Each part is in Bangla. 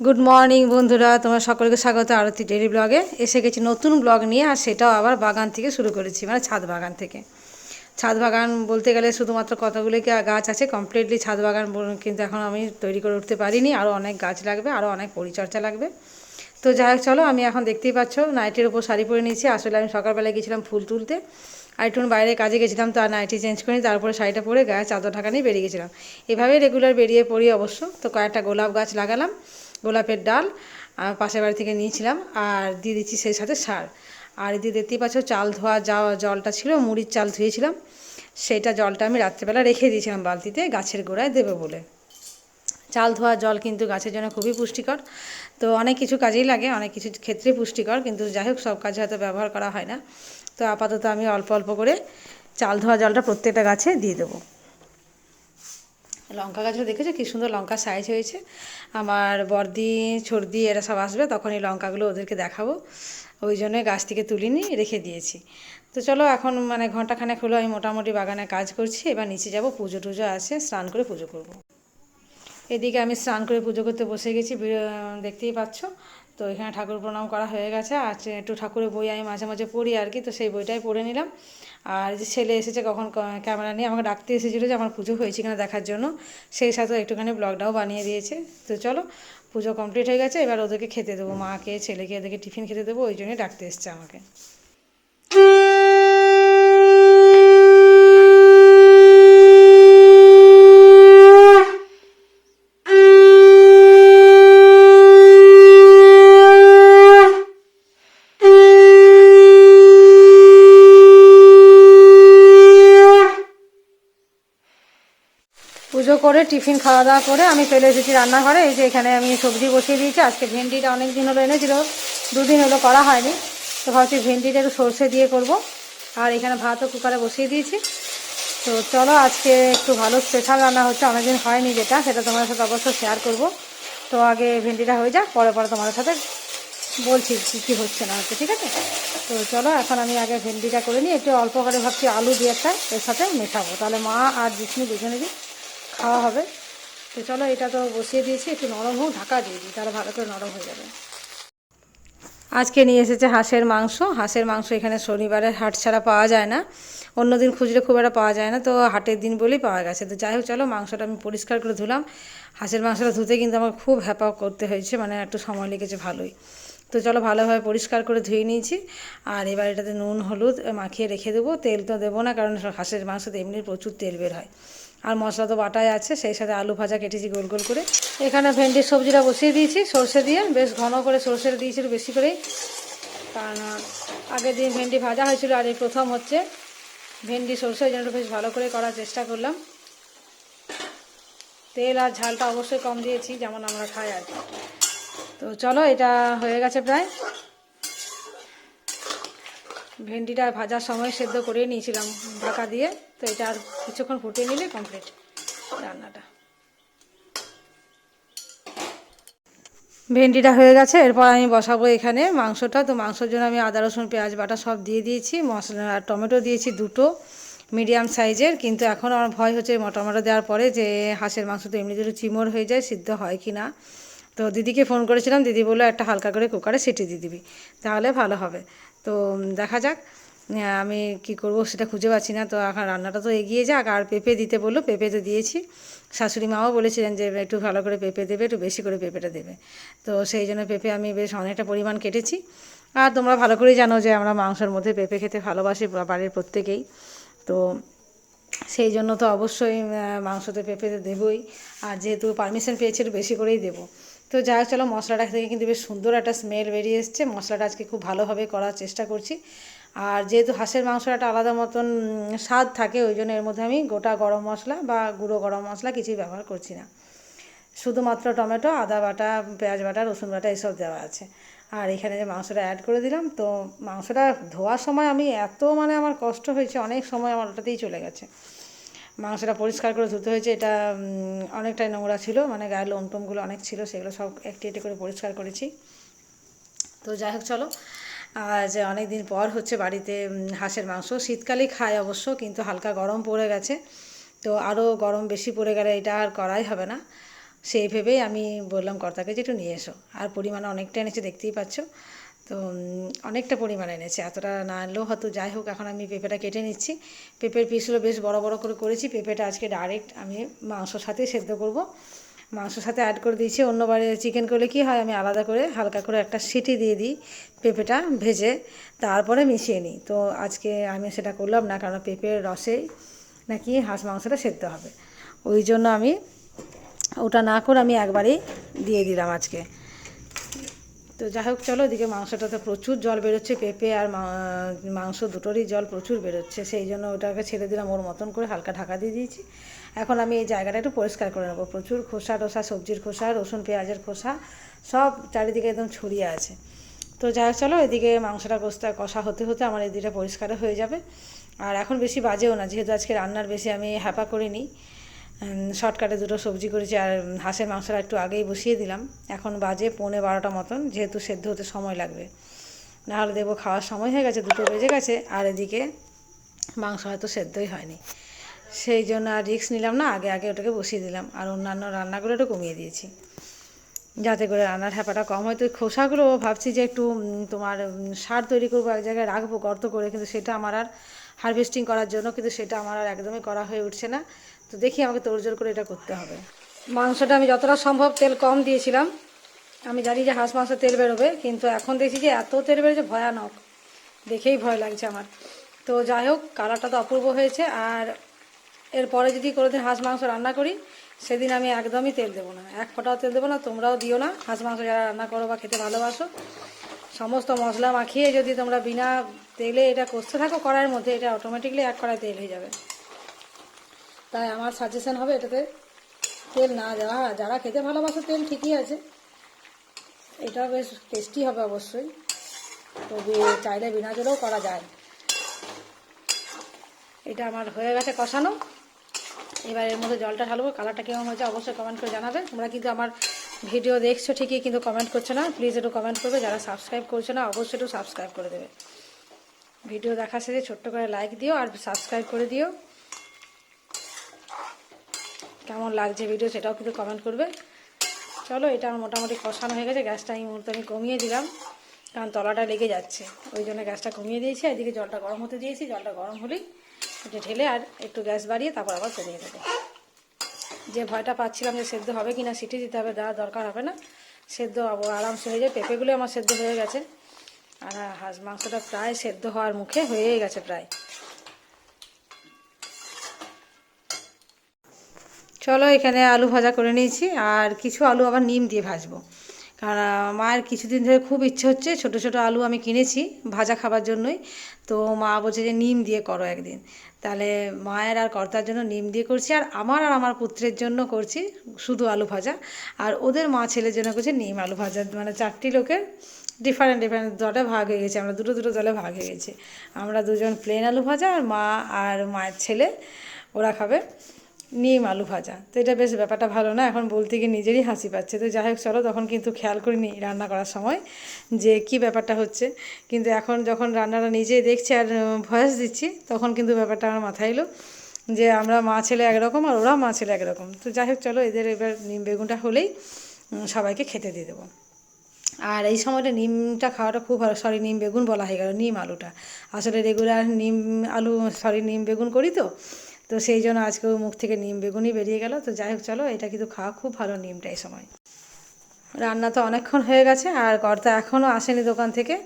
গুড মর্নিং বন্ধুরা। তোমার সকলকে স্বাগত আরতি ডেলি ব্লগে এসে গেছি নতুন ব্লগ নিয়ে, আর সেটাও আবার বাগান থেকে শুরু করেছি মানে ছাদ বাগান থেকে। ছাদ বাগান বলতে গেলে শুধুমাত্র কতগুলি গাছ আছে কমপ্লিটলি ছাদ বাগান কিন্তু এখন আমি তৈরি করে উঠতে পারিনি। আরও অনেক গাছ লাগবে আরও অনেক পরিচর্যা লাগবে। তো যাই হোক, চলো, আমি এখন দেখতেই পাচ্ছ নাইটির ওপর শাড়ি পরে নিয়েছি। আসলে আমি সকালবেলায় গেছিলাম ফুল তুলতে। আর একটু বাইরে কাজে গেছিলাম, তো আর নাইটি চেঞ্জ করিনি। তারপরে শাড়িটা পরে গায়ে চাদর ঢাকা নিয়ে বেরিয়ে গেছিলাম। এভাবেই রেগুলার বেরিয়ে পড়ি অবশ্য। তো কয়েকটা গোলাপ গাছ লাগালাম। গোলাপের ডাল পাশের বাড়ি থেকে নিয়েছিলাম, আর দিয়ে দিচ্ছি সেই সাথে সার। আর এদিকে দেখতেই পাচ্ছ চাল ধোয়া যা জলটা ছিল, মুড়ির চাল ধুয়েছিলাম সেইটা জলটা আমি রাত্রেবেলা রেখে দিয়েছিলাম বালতিতে গাছের গোড়ায় দেবে বলে। চাল ধোয়া জল কিন্তু গাছের জন্য খুবই পুষ্টিকর, তো অনেক কিছু কাজেই লাগে, অনেক কিছু ক্ষেত্রে পুষ্টিকর, কিন্তু যাই হোক সব কাজে হয়তো ব্যবহার করা হয় না। তো আপাতত আমি অল্প অল্প করে চাল ধোয়া জলটা প্রত্যেকটা গাছে দিয়ে দেবো। লঙ্কা গাছও দেখেছ? কি সুন্দর লঙ্কা সাইজ হয়েছে। আমার বর্দি ছর্দি এরা সব আসবে, তখন এই লঙ্কাগুলো ওদেরকে দেখাবো। ওই জন্য গাছ থেকে তুলিনি, রেখে দিয়েছি। তো চলো এখন মানে ঘন্টাখানেক হলো, আমি মোটামুটি বাগানে কাজ করছি। এবার নিচে যাব, পুজো টুজো আছে, স্নান করে পুজো করব। এদিকে আমি স্নান করে পুজো করতে বসে গেছি দেখতেই পাচ্ছ। তো এখানে ঠাকুর প্রণাম করা হয়ে গেছে। আর একটু ঠাকুরের বই আমি মাঝে মাঝে পড়ি আর কি, তো সেই বইটাই পড়ে নিলাম। আর যে ছেলে এসেছে কখন ক্যামেরা নিয়ে আমাকে ডাকতে এসেছিল যে আমার পুজো হয়েছে কিনা দেখার জন্য, সেই সাথে একটুখানি ব্লগটাও বানিয়ে দিয়েছে। তো চলো, পুজো কমপ্লিট হয়ে গেছে, এবার ওদেরকে খেতে দেবো, মাকে, ছেলেকে, ওদেরকে টিফিন খেতে দেবো, ওই জন্যই ডাকতে এসছে আমাকে পুজো করে টিফিন খাওয়া দাওয়া করে আমি চলে এসেছি রান্নাঘরে। এই যে এখানে আমি সবজি বসিয়ে দিয়েছি। আজকে ভেন্ডিটা অনেক দিন হলো এনেছিল, দুদিন হলো করা হয়নি। তো ভাবছি ভেন্ডিটা একটু সর্ষে দিয়ে করব। আর এখানে ভাতও কুকারে বসিয়ে দিয়েছি। তো চলো, আজকে একটু ভালো স্পেশাল রান্না হচ্ছে। অনেকদিন হয়নি যেটা, সেটা তোমার সাথে অবশ্যই শেয়ার করব। তো আগে ভেন্ডিটা হয়ে যাক, পরে পরে তোমার সাথে বলছি কী কী হচ্ছে না হচ্ছে, ঠিক আছে? তো চলো, এখন আমি আগে ভেন্ডিটা করে নিই। একটু অল্প করে ভাবছি আলু দিয়ে একটা এর সাথে মেশাবো। তাহলে মা আর জিসমি দুজনেরই খাওয়া হবে। তো চলো এটা তো বসিয়ে দিয়েছি, একটু নরম হোক, ঢাকা দিয়ে দিই, তাহলে ভালো করে নরম হয়ে যাবে। আজকে নিয়ে এসেছে হাঁসের মাংস। হাঁসের মাংস এখানে শনিবারের হাট ছাড়া পাওয়া যায় না। অন্য দিন খুঁজলে খুব একটা পাওয়া যায় না, তো হাটের দিন বলেই পাওয়া গেছে। তো যাই হোক, চলো মাংসটা আমি পরিষ্কার করে ধুলাম। হাঁসের মাংসটা ধুতে কিন্তু আমার খুব হ্যাপা করতে হয়েছে মানে একটু সময় লেগেছে ভালোই। তো চলো ভালোভাবে পরিষ্কার করে ধুয়ে নিয়েছি। আর এবার এটাতে নুন, হলুদ মাখিয়ে রেখে দেবো। তেল তো দেবো না, কারণ হাঁসের মাংসতে এমনি প্রচুর তেল বের হয়। আর মশলা তো বাটাই আছে, সেই সাথে আলু ভাজা কেটেছি গোল গোল করে। এখানে ভেন্ডির সবজিটা বসিয়ে দিয়েছি, সর্ষে দিয়ে, বেশ ঘন করে সর্ষেটা দিয়েছি বেশি করেই। কারণ আগের দিন ভেন্ডি ভাজা হয়েছিল, আর এই প্রথম হচ্ছে ভেন্ডি সর্ষে ওই জন্য বেশ ভালো করে করার চেষ্টা করলাম। তেল আর ঝালটা অবশ্যই কম দিয়েছি, যেমন আমরা খাই আর তো চলো, এটা হয়ে গেছে প্রায়। ভেন্ডিটা ভাজার সময় সেদ্ধ করে নিয়েছিলাম ঢাকা দিয়ে। তো এটা আর কিছুক্ষণ ফুটিয়ে নিলে কমপ্লিট রান্নাটা। ভেন্ডিটা হয়ে গেছে, এরপর আমি বসাবো এখানে মাংসটা। তো মাংসের জন্য আমি আদা, রসুন, পেঁয়াজ, বাটা সব দিয়ে দিয়েছি, মশলা আর টমেটো দিয়েছি দুটো, মিডিয়াম সাইজের। কিন্তু এখন আমার ভয় হচ্ছে টমেটো দেওয়ার পরে যে হাঁসের মাংস তো এমনি যদি চিমড় হয়ে যায়, সিদ্ধ হয় কি না তো দিদিকে ফোন করেছিলাম, দিদি বলল একটা হালকা করে কুকারে সিটি দিয়ে দিবি, তাহলে ভালো হবে। তো দেখা যাক আমি কি করব সেটা খুঁজে পাচ্ছি না। তো এখন রান্নাটা তো এগিয়ে যাক, আর পেঁপে দিতে বলল, পেঁপে তো দিয়েছি। শাশুড়ি মাও বলেছিলেন যে একটু ভালো করে পেঁপে দেবে, একটু বেশি করে পেঁপেটা দেবে। তো সেই জন্য পেঁপে আমি বেশ অনেকটা পরিমাণ কেটেছি। আর তোমরা ভালো করেই জানো যে আমরা মাংসের মধ্যে পেঁপে খেতে ভালোবাসি বাড়ির প্রত্যেকেই। তো সেই জন্য তো অবশ্যই মাংসতে পেঁপে দেবই। আর যেহেতু পারমিশন পেয়েছি, একটু বেশি করেই দেবো। তো যাই হোক, চলো মশলাটা থেকে কিন্তু বেশ সুন্দর একটা স্মেল বেরিয়ে এসছে। মশলাটা আজকে খুব ভালোভাবে করার চেষ্টা করছি। আর যেহেতু হাঁসের মাংসটা একটা আলাদা মতন স্বাদ থাকে, ওই জন্য এর মধ্যে আমি গোটা গরম মশলা বা গুঁড়ো গরম মশলা কিছুই ব্যবহার করছি না। শুধুমাত্র টমেটো, আদা বাটা, পেঁয়াজ বাটা, রসুন বাটা, এসব দেওয়া আছে। আর এখানে যে মাংসটা অ্যাড করে দিলাম, তো মাংসটা ধোয়ার সময় আমি এত মানে আমার কষ্ট হয়েছে, অনেক সময় আমার ওটাতেই চলে গেছে। মাংসটা পরিষ্কার করে ধুতে হয়েছে। এটা অনেকটাই নোংরা ছিল মানে গায়ের লোমটোমগুলো অনেক ছিল, সেগুলো সব একটি একটি করে পরিষ্কার করেছি। তো যাই হোক, চলো। আজ অনেক দিন পর হচ্ছে বাড়িতে হাঁসের মাংস। শীতকালেই খায় অবশ্য, কিন্তু হালকা গরম পড়ে গেছে। তো আরও গরম বেশি পড়ে গেলে এটা আর করাই হবে না। সেই ভেবেই আমি বললাম, কর্তাকে যে একটু নিয়ে এসো। আর পরিমাণ অনেকটা এনেছে দেখতেই পাচ্ছ। তো অনেকটা পরিমাণ এনেছে, এতটা না আনলেও হয়তো যাই হোক, এখন আমি পেঁপেটা কেটে নিচ্ছি। পেঁপের পিসগুলো বেশ বড় বড় করে করেছি, পেঁপেটা আজকে ডাইরেক্ট আমি মাংসর সাথেই সেদ্ধ করব। মাংসর সাথে অ্যাড করে দিয়েছি অন্যবারে চিকেন করলে কি হয়, আমি আলাদা করে হালকা করে একটা সিটি দিয়ে দিই পেঁপেটা ভেজে, তারপরে মিশিয়ে নিই। তো, আজকে আমি সেটা করলাম না, কারণ পেঁপের রসেই নাকি হাঁস মাংসটা সেদ্ধ হবে। ওই জন্য আমি, ওটা না করে আমি একবারেই দিয়ে দিলাম আজকে। তো যাই হোক, চলো এদিকে মাংসটাতে প্রচুর জল বেরোচ্ছে, পেঁপে আর মাংস দুটোরই জল প্রচুর বেরোচ্ছে। সেই জন্য ওটাকে ছেড়ে দিলাম, ওর মতন করে হালকা ঢাকা দিয়ে দিয়েছি। এখন আমি এই জায়গাটা একটু পরিষ্কার করে নেব। প্রচুর খোসা টোসা, সবজির খোসা, রসুন, পেঁয়াজের খোসা, সব চারিদিকে একদম ছড়িয়ে আছে। তো যাই হোক, চলো এদিকে মাংসটা কষতে কষা হতে হতে আমার এদিকটা পরিষ্কার হয়ে যাবে। আর এখন বেশি বাজেও না, যেহেতু আজকে রান্নার বেশি আমি হ্যাপা করিনি। শর্টকাটে দুটো সবজি করেছি আর হাঁসের মাংসটা একটু আগেই বসিয়ে দিলাম। এখন বাজে পৌনে বারোটা মতন, যেহেতু সেদ্ধ হতে সময় লাগবে। নাহলে দেখব খাওয়ার সময় হয়ে গেছে, দুটো বেজে গেছে, আর এদিকে মাংস হয়তো সেদ্ধই হয়নি। সেই জন্য আর রিস্ক নিলাম না, আগে আগে ওটাকে বসিয়ে দিলাম। আর অন্যান্য রান্নাগুলো একটু কমিয়ে দিয়েছি। যাতে করে রান্নার হ্যাপাটা কম হয়। তো খোসাগুলো ভাবছি যে একটু তোমার সার তৈরি করব, এক জায়গায় রাখব গর্ত করে, কিন্তু সেটা আমার আর হারভেস্টিং করার জন্য, কিন্তু সেটা আমার আর একদমই করা হয়ে উঠছে না। তো দেখি আমাকে তোড়জোড় করে এটা করতে হবে। মাংসটা আমি যতটা সম্ভব তেল কম দিয়েছিলাম। আমি জানি যে হাঁস মাংস তেল বেরোবে, কিন্তু এখন দেখছি যে এত তেল বেরোচ্ছে ভয়ানক। দেখেই ভয় লাগছে আমার। তো যাই হোক, কালারটা তো অপূর্ব হয়েছে, আর এরপরে যদি কোনোদিন হাঁস মাংস রান্না করি, সেদিন আমি একদমই তেল দেবো না। এক ফোঁটাও তেল দেবো না, তোমরাও দিও না। হাঁস মাংস যারা রান্না করো বা খেতে ভালোবাসো, সমস্ত মশলা মাখিয়ে যদি তোমরা বিনা তেলে এটা কষতে থাকো, কড়াইয়ের মধ্যে এটা অটোমেটিকলি এক কড়াই তেল হয়ে যাবে। তাই আমার সাজেশন হবে এটাতে তেল না দেওয়া। যারা খেতে ভালোবাসো তেল ঠিকই আছে। এটা বেশ টেস্টি হবে অবশ্যই। তো বি- চাইলে বিনা তেলেও করা যায়। এটা আমার হয়ে গেছে কষানো। এবার এর মধ্যে জলটা ঢালবো। কালারটা কেমন হয়েছে অবশ্যই কমেন্ট করে জানাবে। তোমরা কিন্তু আমার ভিডিও দেখছ ঠিকই, কিন্তু কমেন্ট করছ না। প্লিজ একটু কমেন্ট করবে। যারা সাবস্ক্রাইব করছ না, অবশ্যই একটু সাবস্ক্রাইব করে দেবে। ভিডিও দেখার সাথে ছোট্ট করে লাইক দিও আর সাবস্ক্রাইব করে দিও। কেমন লাগছে ভিডিও সেটাও কিন্তু কমেন্ট করবে। চলো, এটা আমার মোটামুটি কষানো হয়ে গেছে। গ্যাসটা এই মুহূর্তে আমি কমিয়ে দিলাম, কারণ তলাটা লেগে যাচ্ছে। ওই জন্য গ্যাসটা কমিয়ে দিয়েছি এদিকে জলটা গরম হতে দিয়েছি। জলটা গরম হলেই এটা ঢেলে আর একটু গ্যাস বাড়িয়ে তারপর আবার কমিয়ে দেবো। যে ভয়টা পাচ্ছিলাম যে সেদ্ধ হবে কি না সিটি দিতে হবে দেওয়ার দরকার হবে না। সেদ্ধ আরামসে হয়ে যায়। পেঁপেগুলো আমার সেদ্ধ হয়ে গেছে। আর হাঁস মাংসটা প্রায় সেদ্ধ হওয়ার মুখে হয়েই গেছে প্রায়। চলো এখানে আলু ভাজা করে নিয়েছি, আর কিছু আলু আবার নিম দিয়ে ভাজবো। কারণ মায়ের কিছুদিন ধরে খুব ইচ্ছে হচ্ছে ছোট ছোট আলু আমি কিনেছি ভাজা খাবার জন্যই। তো মা বলছে যে নিম দিয়ে করো একদিন। তাহলে মায়ের আর কর্তার জন্য নিম দিয়ে করছি, আর আমার আর আমার পুত্রের জন্য করছি শুধু আলু ভাজা। আর ওদের মা ছেলের জন্য করছি নিম আলু ভাজা। মানে চারটি লোকের ডিফারেন্ট ডিফারেন্ট দলে ভাগ হয়ে গেছে, আমরা দুটো দুটো দলে ভাগ হয়ে গেছে। আমরা দুজন প্লেন আলু ভাজা, আর মা আর মায়ের ছেলে, ওরা খাবে। নিম আলু ভাজা। তো এটা বেশ ব্যাপারটা ভালো না? এখন বলতে গিয়ে নিজেরই হাসি পাচ্ছে। তো যাই হোক, চলো তখন কিন্তু খেয়াল করিনি রান্না করার সময় যে কি ব্যাপারটা হচ্ছে। কিন্তু এখন যখন রান্নাটা নিজেই দেখছি আর ভয়েস দিচ্ছি, তখন কিন্তু ব্যাপারটা আমার মাথায় এলো যে আমরা মা ছেলে একরকম আর ওরা মা ছেলে একরকম। তো যাই হোক, চলো এদের এবার নিম বেগুনটা হলেই সবাইকে খেতে দিয়ে দেবো। আর এই সময়টা নিমটা খাওয়াটা খুব ভালো। সরি, নিম বেগুন বলা হয়ে গেল, নিম আলুটা। আসলে রেগুলার নিম আলু, সরি, নিম বেগুন করি তো। তো সেই জন্য আজকে আজকেও মুখ থেকে নিম বেগুনই বেরিয়ে গেল। তো যাই হোক, চলো, এটা কিন্তু খাওয়া খুব ভালো নিমটা এই সময়। রান্না তো অনেকক্ষণ হয়ে গেছে আর কর্তা এখনও আসেনি দোকান থেকে।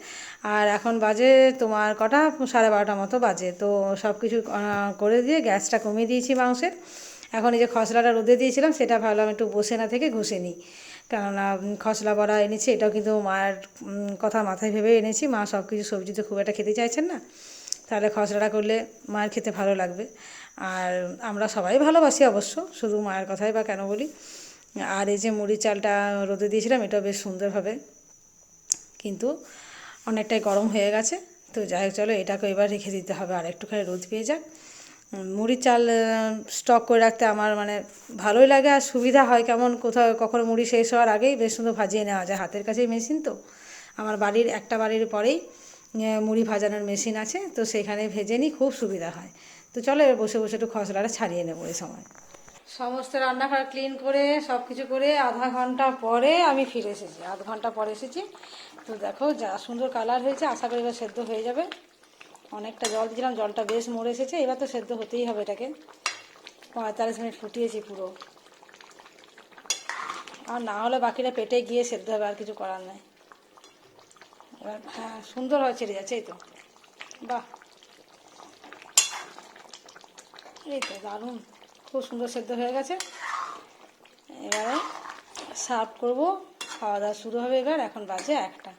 আর এখন বাজে তোমার কটা? সাড়ে বারোটা মতো বাজে। তো সব কিছু করে দিয়ে গ্যাসটা কমিয়ে দিয়েছি মাংসের। এখন এই যে খসলাটা রোদে দিয়েছিলাম, সেটা ভাবলাম একটু বসে না থেকে ঘষে নিই। কেননা খসলা বড়া এনেছি, এটাও কিন্তু মায়ের কথা মাথায় ভেবে এনেছি। মা সব কিছু সবজি তো খুব একটা খেতে চাইছেন না। তাহলে খসড়াটা করলে মায়ের খেতে ভালো লাগবে। আর আমরা সবাই ভালোবাসি অবশ্য, শুধু মায়ের কথাই বা কেন বলি। আর এই যে মুড়ি চালটা রোদে দিয়েছিলাম, এটাও বেশ সুন্দরভাবে কিন্তু অনেকটাই গরম হয়ে গেছে। তো যাই হোক, চলো এটাকে এবার রেখে দিতে হবে, আর একটুখানি রোদ পেয়ে যাক। মুড়ির চাল স্টক করে রাখতে আমার মানে ভালোই লাগে আর সুবিধা হয়। কেমন কোথাও কখনো মুড়ি শেষ হওয়ার আগেই বেশ সুন্দর ভাজিয়ে নেওয়া যায়। হাতের কাছেই মেশিন তো। আমার বাড়ির, একটা বাড়ির পরেই মুড়ি ভাজানোর মেশিন আছে, তো সেখানে ভেজে নিই খুব সুবিধা হয়। তো চলো এবার বসে বসে একটু খসড়াটা ছাড়িয়ে নেব এই সময়। সমস্ত রান্নাঘর ক্লিন করে সব কিছু করে আধা ঘণ্টা পরে আমি ফিরে এসেছি। আধ ঘণ্টা পরে এসেছি। তো দেখো, যা সুন্দর কালার হয়েছে, আশা করি এবার সেদ্ধ হয়ে যাবে। অনেকটা জল দিয়েছিলাম, জলটা বেশ মরে এসেছে, এবার তো সেদ্ধ হতেই হবে এটাকে। পঁয়তাল্লিশ মিনিট ফুটিয়েছি পুরো। আর না হলে বাকিটা পেটে গিয়ে সেদ্ধ হবে, আর কিছু করার নাই। এবার সুন্দর হয় ছেড়ে যাচ্ছে এই তো। বাহ। এই তো দারুণ, খুব সুন্দর সেদ্ধ হয়ে গেছে। এবারে সার্ভ করব খাওয়া দাওয়া শুরু হবে এবার, এখন বাজে একটা।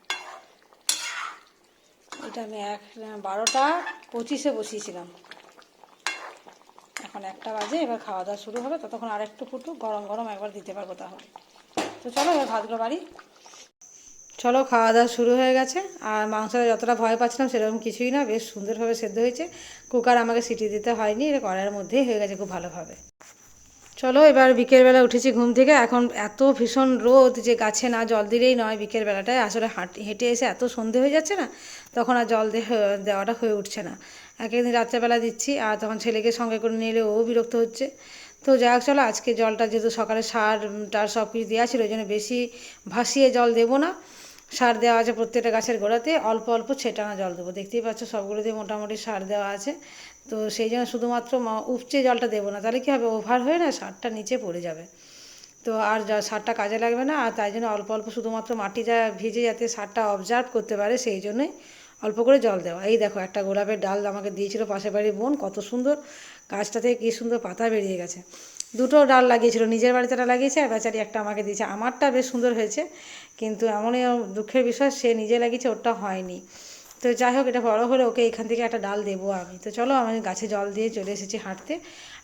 এটা আমি এক, বারোটা পঁচিশে বসিয়েছিলাম। এখন একটা বাজে, এবার খাওয়া দাওয়া শুরু হবে, ততক্ষণ আর একটু ফুটুক গরম গরম একবার দিতে পারব তাহলে। তো চলো, এবার ভাতগুলো বাড়ি। চলো খাওয়া দাওয়া শুরু হয়ে গেছে। আর মাংসটা যতটা ভয় পাচ্ছিলাম সেরকম কিছুই না, বেশ সুন্দরভাবে সেদ্ধ হয়েছে। কুকার আমাকে সিটি দিতে হয়নি, এটা কড়াইয়ের মধ্যেই হয়ে গেছে খুব ভালোভাবে। চলো এবার বিকেলবেলা উঠেছি ঘুম থেকে। এখন এত ভীষণ রোদ যে গাছে না জল দিলেই নয় বিকেলবেলাটায়। আসলে হাঁটি হেঁটে এসে এত সন্ধে হয়ে যাচ্ছে না, তখন আর জল দেওয়াটা হয়ে উঠছে না। এক একদিন রাত্রেবেলা দিচ্ছি, আর তখন ছেলেকে সঙ্গে করে নিলে ও বিরক্ত হচ্ছে। তো যাই হোক, চলো আজকে জলটা যেহেতু সকালে সার টার সব কিছু দেওয়া ছিল, ওই জন্য বেশি ভাসিয়ে জল দেবো না। সার দেওয়া আছে প্রত্যেকটা গাছের গোড়াতে, অল্প অল্প ছেটানো জল দেবো। দেখতেই পাচ্ছ সবগুলোতে মোটামুটি সার দেওয়া আছে। তো সেই জন্য শুধুমাত্র উপচে জলটা দেবো না, তাহলে কী হবে? ওভার হয়ে না সারটা নিচে পড়ে যাবে। তো আর সারটা কাজে লাগবে না, আর তাই জন্য অল্প অল্প শুধুমাত্র মাটি যা ভিজে যাতে সারটা অবজার্ভ করতে পারে, সেই জন্যই অল্প করে জল দেওয়া। এই দেখো, একটা গোলাপের ডাল আমাকে দিয়েছিল পাশের বাড়ির বোন, কত সুন্দর। গাছটা থেকে কী সুন্দর পাতা বেরিয়ে গেছে। দুটো ডাল লাগিয়েছিল, নিজের বাড়িতে একটা লাগিয়েছে আর বেচারি একটা আমাকে দিয়েছে। আমারটা বেশ সুন্দর হয়েছে, কিন্তু এমনই দুঃখের বিষয়, সে নিজে লাগিয়েছে, ওরটা হয়নি। তো যাই হোক, এটা বড় হলে ওকে এখান থেকে একটা ডাল দেবো আমি। তো চলো, আমি গাছে জল দিয়ে চলে এসেছি হাঁটতে।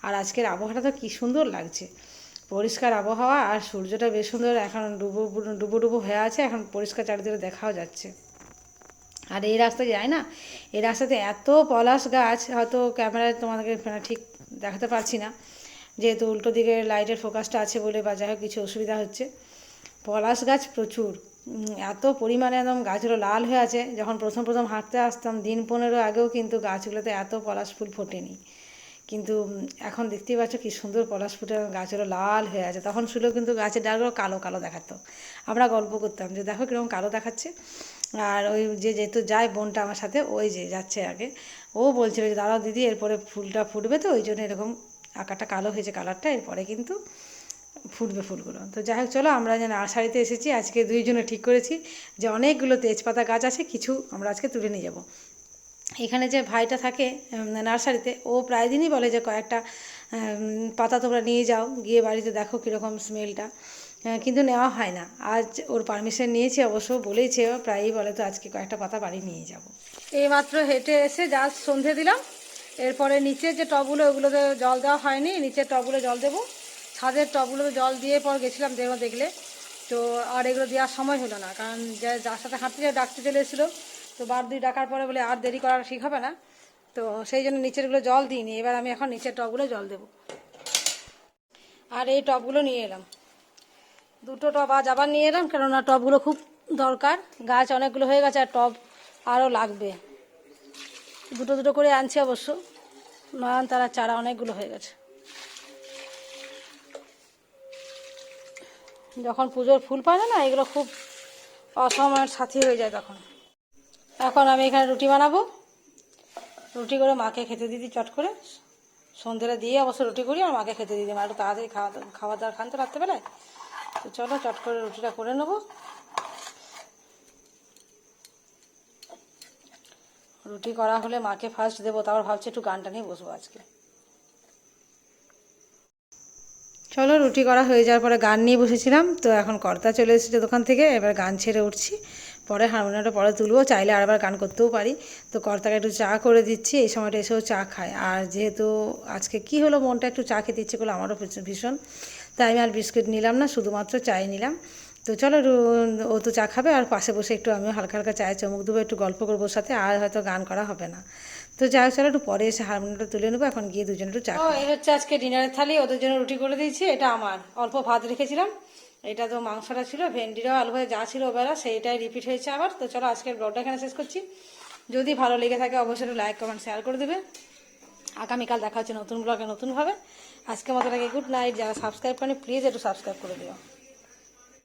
আর আজকের আবহাওয়াটা তো কী সুন্দর লাগছে। পরিষ্কার আবহাওয়া আর সূর্যটা বেশ সুন্দর, এখন ডুবো ডুবো ডুবো হয়ে আছে, এখন পরিষ্কার চারিদিকে দেখাও যাচ্ছে। আর এই রাস্তায় যায় না? এই রাস্তাতে এত পলাশ গাছ, হয়তো ক্যামেরায় তোমাদেরকে ঠিক দেখাতে পারছি না। যেহেতু উল্টো দিকে লাইটের ফোকাসটা আছে বলে বা যাই হোক কিছু অসুবিধা হচ্ছে। পলাশ গাছ প্রচুর। এত পরিমাণে একদম গাছগুলো লাল হয়ে আছে। যখন প্রথম প্রথম হাঁটতে আসতাম, দিন পনেরো আগেও কিন্তু গাছগুলোতে এত পলাশ ফুল ফোটেনি। কিন্তু এখন দেখতেই পাচ্ছ কি সুন্দর পলাশ ফুটে গাছগুলো লাল হয়ে আছে। তখন ছিল কিন্তু গাছের ডালগুলো কালো কালো দেখাতো। আমরা গল্প করতাম যে দেখো কীরকম কালো দেখাচ্ছে। আর ওই যে যেহেতু যায় বোনটা আমার সাথে, ওই যে যাচ্ছে আগে। ও বলছিল যে দাঁড়াও দিদি, এরপরে ফুলটা ফুটবে তো, ওই জন্য এরকম আঁকাটা কালো হয়েছে কালারটা, এরপরে কিন্তু ফুটবে ফুলগুলো। তো যাই হোক, চলো আমরা যে নার্সারিতে এসেছি, আজকে দুইজনে ঠিক করেছি যে অনেকগুলো তেজপাতা গাছ আছে, কিছু আমরা আজকে তুলে নিয়ে যাব। এখানে যে ভাইটা থাকে নার্সারিতে, ও প্রায় দিনই বলে যে কয়েকটা পাতা তোমরা নিয়ে যাও, গিয়ে বাড়িতে দেখো কীরকম স্মেলটা কিন্তু নেওয়া হয় না। আজ ওর পারমিশন নিয়েছি অবশ্য, বলেইছে প্রায়ই বলে তো আজকে কয়েকটা পাতা বাড়ি নিয়ে যাব। এইমাত্র হেঁটে এসে যা সন্ধে দিলাম। এরপরে নিচের যে টবগুলো, ওগুলোতে জল দেওয়া হয়নি নিচের টবগুলো জল দেবো। ছাদের টবগুলোতে জল দিয়ে পর গেছিলাম দেখো দেখলে। তো আর এগুলো দেওয়ার সময় হলো না, কারণ যে যার সাথে হাঁটতে যায়, ডাকতে চলে এসেছিল। তো বার দুই ডাকার পরে বলে আর দেরি করা ঠিক হবে না। তো সেই জন্য নিচেরগুলো জল দিইনি, এবার আমি এখন নিচের টবগুলো জল দেবো। আর এই টবগুলো নিয়ে এলাম। দুটো টব আজ আবার নিয়ে এলাম, কেননা টবগুলো খুব দরকার। গাছ অনেকগুলো হয়ে গেছে, আর টব আরও লাগবে। দুটো দুটো করে আনছি অবশ্য। নয়ন, তারা, চারা অনেকগুলো হয়ে গেছে। যখন পুজোর ফুল পায় না না, এগুলো খুব অসময়ের সাথী হয়ে যায় তখন। এখন আমি এখানে রুটি বানাবো। রুটি করে মাকে খেতে দিদি চট করে। সন্ধ্যেটা দিয়ে অবশ্য রুটি করি আর মাকে খেতে দিদি। মা একটু তাড়াতাড়ি খাওয়া দাওয়া খাওয়া দাওয়ার খান তো রাত্রেবেলায়। তো চলো চট করে রুটিটা করে নেব। রুটি করা হলে মাকে ফার্স্ট দেবো, তারপর ভাবছি একটু গানটা নিয়ে বসবো আজকে। চলো, রুটি করা হয়ে যাওয়ার পরে গান নিয়ে বসেছিলাম, তো এখন কর্তা চলে এসেছে দোকান থেকে, এবার গান ছেড়ে উঠছি। পরে হারমোনিয়ামটা পরে তুলবো, চাইলে আরেকবার গান করতেও পারি। তো কর্তাকে একটু চা করে দিচ্ছি, এই সময়টা এসেও চা খায়। আর যেহেতু আজকে কি হলো, মনটা একটু চা খেতে ইচ্ছে করল, আমারও ভীষণ। তাই আমি আর বিস্কুট নিলাম না, শুধুমাত্র চাই নিলাম। তো চলো ও তো চা খাবে আর পাশে বসে একটু আমিও হালকা হালকা চায়ে চমক দেবো, একটু গল্প করব সাথে, আর হয়তো গান করা হবে না। তো যাই হোক, চলো একটু পরে এসে হারমোনিয়ামটা তুলে নেব, এখন গিয়ে দুজন একটু চা এই হচ্ছে আজকে ডিনারের থালি, ওদের জন্য রুটি করে দিয়েছি, এটা আমার। অল্প ভাত রেখেছিলাম, এটা তো মাংসটা ছিল, ভেন্ডিরাও আলু যা ছিল ওবেলা সেইটাই রিপিট হয়েছে আবার। তো চলো আজকের ব্লগটা এখানে শেষ করছি। যদি ভালো লেগে থাকে অবশ্যই একটু লাইক কমেন্ট শেয়ার করে দেবে। আগামীকাল দেখা হচ্ছে নতুন ব্লগে নতুনভাবে। আজকের মতো লাগে গুড নাইট যারা সাবস্ক্রাইব করেনি প্লিজ একটু সাবস্ক্রাইব করে দিও।